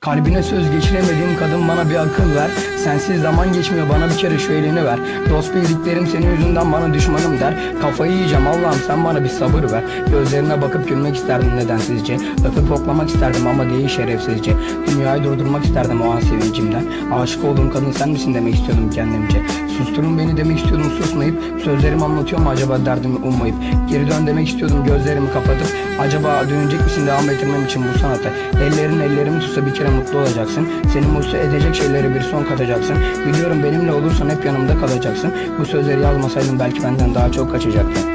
Kalbine söz geçiremediğim kadın bana bir akıl ver. Sensiz zaman geçmiyor bana bir kere şu elini ver. Dost bildiklerim senin yüzünden bana düşmanım der. Kafayı yiyeceğim Allah'ım sen bana bir sabır ver. Gözlerine bakıp gülmek isterdim nedensizce. Öpüp koklamak isterdim ama değil şerefsizce. Dünyayı durdurmak isterdim o an sevincimden. Aşık olduğum kadın sen misin demek istiyordum kendimce. Susturun beni demek istiyordum susmayıp. Sözlerimi anlatıyor mu acaba derdimi ummayıp. Geri dön demek istiyordum gözlerimi kapatıp Acaba dönecek misin devam ettirmem için bu sanata Ellerin ellerimi tutsa bir kere mutlu olacaksın. Seni mutlu edecek şeylere bir son katacaksın. Biliyorum benimle olursan hep yanımda kalacaksın. Bu sözleri yazmasaydım belki benden daha çok kaçacaktın